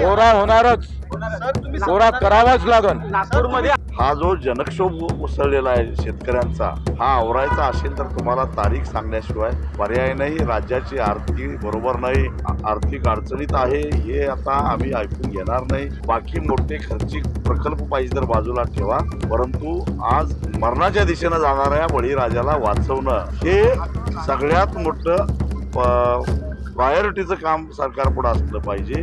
कोरा होणारच. कोरा करावाच लागन. नागपूरमध्ये हा जो जनक्षोभ उसळलेला आहे शेतकऱ्यांचा हा आवरायचा असेल तर तुम्हाला तारीख सांगण्याशिवाय पर्याय नाही. राज्याची आर्थिक बरोबर नाही आर्थिक अडचणीत आहे हे आता आम्ही ऐकून घेणार नाही. बाकी मोठे खर्चिक प्रकल्प पाहिजे तर बाजूला ठेवा. परंतु आज मरणाच्या दिशेनं जाणाऱ्या बळीराजाला वाचवणं हे सगळ्यात मोठं प्रायोरिटीचं काम सरकारपुढे असलं पाहिजे.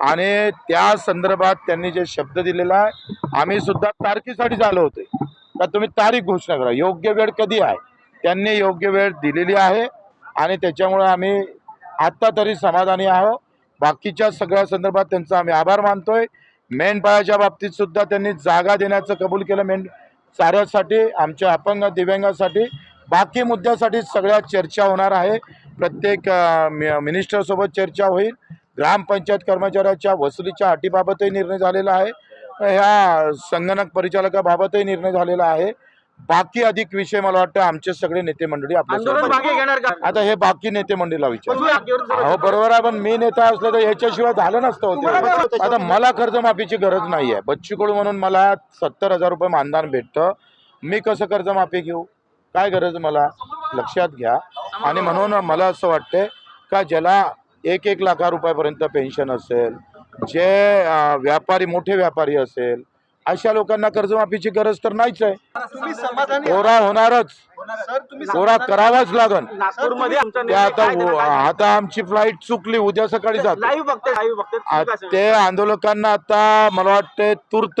आणि त्या संदर्भात त्यांनी जे शब्द दिलेला आहे आम्ही सुद्धा तारखेसाठीच आलो होते. तर तुम्ही तारीख घोषणा करा. योग्य वेळ कधी आहे? त्यांनी योग्य वेळ दिलेली आहे आणि त्याच्यामुळे आम्ही आत्ता तरी समाधानी आहोत. बाकीच्या सगळ्या संदर्भात त्यांचा आम्ही आभार मानतोय. मेंढपाळाच्या बाबतीत सुद्धा त्यांनी जागा देण्याचं कबूल केलं. मेंढ चाऱ्यासाठी आमच्या अपंग दिव्यांगासाठी. बाकी मुद्द्यासाठी सगळ्या चर्चा होणार आहे. प्रत्येक मि- मिनिस्टरसोबत चर्चा होईल. ग्रामपंचायत कर्मचाऱ्याच्या वसुलीच्या अटीबाबतही निर्णय झालेला आहे. ह्या संगणक परिचालकाबाबतही निर्णय झालेला आहे. बाकी अधिक विषय मला वाटतं आमचे सगळे नेते मंडळी आपल्या आता हे बाकी नेते मंडळीला विचार. हो बरोबर आहे पण मी नेता असलं तर याच्याशिवाय झालं नसतं होते. आता मला कर्जमाफीची गरज नाही आहे. बच्चू कडू म्हणून मला सत्तर हजार रुपये मानधन भेटतं. मी कसं कर्जमाफी घेऊ? काय गरज मला? लक्षात घ्या. आणि म्हणून मला असं वाटतं का ज्याला एक एक लाखा रुपयापर्यंत पेन्शन असेल जे व्यापारी मोठे व्यापारी असेल अशा लोकांना कर्जमाफीची गरज तर नाहीच आहे. तुम्ही समाधानी कोरा होणारच. सर तुम्ही कोरा करावाच लागन. आता आता आमची फ्लाईट चुकली उद्या सकाळी जाते. लाईव्ह बघते लाईव्ह बघते. आ- तुम्ही काय ते आंदोलकांना आता मला वाटते तूर्त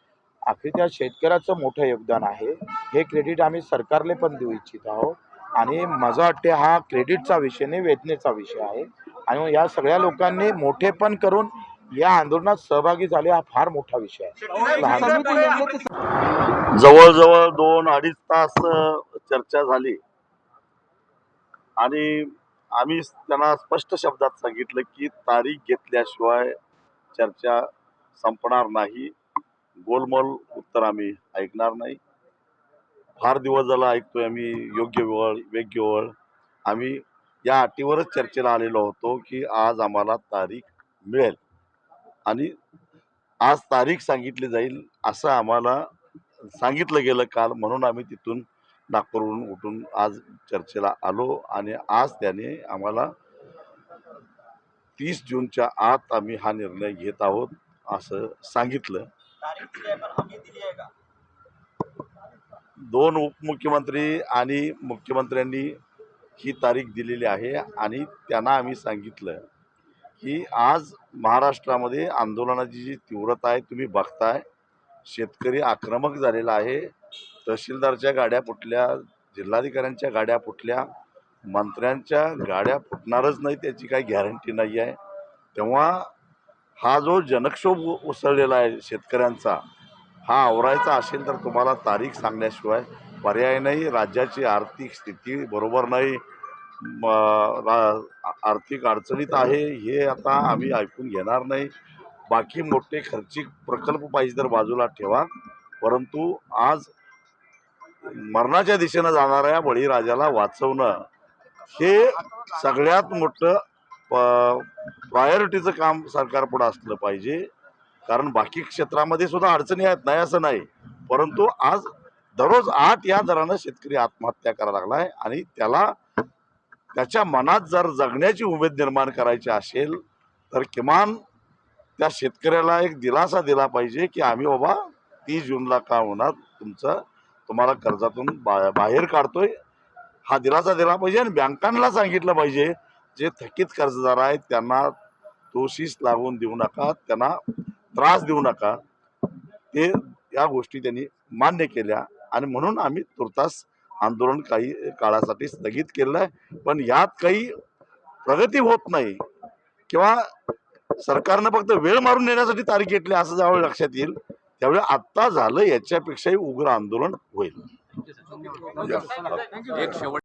अखेर त्या शेतकऱ्याचं मोठं योगदान आहे. हे क्रेडिट आम्ही सरकारला पण देऊ इच्छित आहोत. आणि माझं वाटते हा क्रेडिटचा विषय नाही वेदनेचा विषय आहे. आणि मग या सगळ्या लोकांनी मोठेपण करून या आंदोलनात सहभागी झाले हा फार मोठा विषय आहे. लहान जवळजवळ दोन अडीच तास चर्चा झाली. आणि आम्ही त्यांना स्पष्ट शब्दात सांगितलं की तारीख घेतल्याशिवाय चर्चा संपणार नाही. गोलमोल उत्तर आम्ही ऐकणार नाही. फार दिवस झाला ऐकतोय आम्ही योग्य वेळ वेग्य वळ. आम्ही या अटीवरच चर्चेला आलेलो होतो की आज आम्हाला तारीख मिळेल. आणि आज तारीख सांगितली जाईल असं आम्हाला सांगितलं गेलं काल म्हणून आम्ही तिथून नागपूरवरून उठून आज चर्चेला आलो आणि आज त्याने आम्हाला तीस जूनच्या आत आम्ही हा निर्णय घेत आहोत असं सांगितलं. दोन उपमुख्यमंत्री आणि मुख्यमंत्र्यांनी ही तारीख दिलेली आहे आणि त्यांना आम्ही सांगितलं की आज महाराष्ट्रामध्ये आंदोलनाची जी तीव्रता आहे तुम्ही बघताय शेतकरी आक्रमक झालेला आहे. तहसीलदारच्या गाड्या फुटल्या जिल्हाधिकाऱ्यांच्या गाड्या फुटल्या मंत्र्यांच्या गाड्या फुटणारच नाही त्याची काही गॅरंटी नाही आहे. तेव्हा हा जो जनक्षोभ उसळलेला आहे शेतकऱ्यांचा हा आवरायचा असेल तर तुम्हाला तारीख सांगण्याशिवाय पर्याय नाही. राज्याची आर्थिक स्थिती बरोबर नाही. रा- आर्थिक अडचणीत आहे हे आता आम्ही ऐकून घेणार नाही. बाकी मोठे खर्चिक प्रकल्प पाहिजे तर बाजूला ठेवा. परंतु आज मरणाच्या दिशेनं जाणाऱ्या बळीराजाला वाचवणं हे सगळ्यात मोठं प्रायोरिटीचं काम सरकारपुढं असलं पाहिजे. कारण बाकी क्षेत्रामध्ये सुद्धा अडचणी आहेत नाही असं नाही. परंतु आज दररोज आठ या दरानं शेतकरी आत्महत्या करायला लागला आहे आणि त्याला त्याच्या मनात जर जगण्याची उमेद निर्माण करायची असेल तर किमान त्या शेतकऱ्याला एक दिलासा दिला पाहिजे की आम्ही बाबा तीस जूनला का होणार तुमचं तुम्हाला कर्जातून बा बाहेर काढतोय. हा दिलासा दिला पाहिजे आणि बँकांना सांगितलं पाहिजे जे थकीत कर्जदार आहेत त्यांना दोषीस लागून देऊ नका त्यांना त्रास देऊ नका. ते या गोष्टी त्यांनी मान्य केल्या आणि म्हणून आम्ही तुर्तास आंदोलन काही काळासाठी स्थगित केलं आहे. पण यात काही प्रगती होत नाही किंवा सरकारनं फक्त वेळ मारून नेण्यासाठी तारीख घेतली असं ज्यावेळी लक्षात येईल त्यावेळी आत्ता झालं याच्यापेक्षाही उग्र आंदोलन होईल. एक शेवट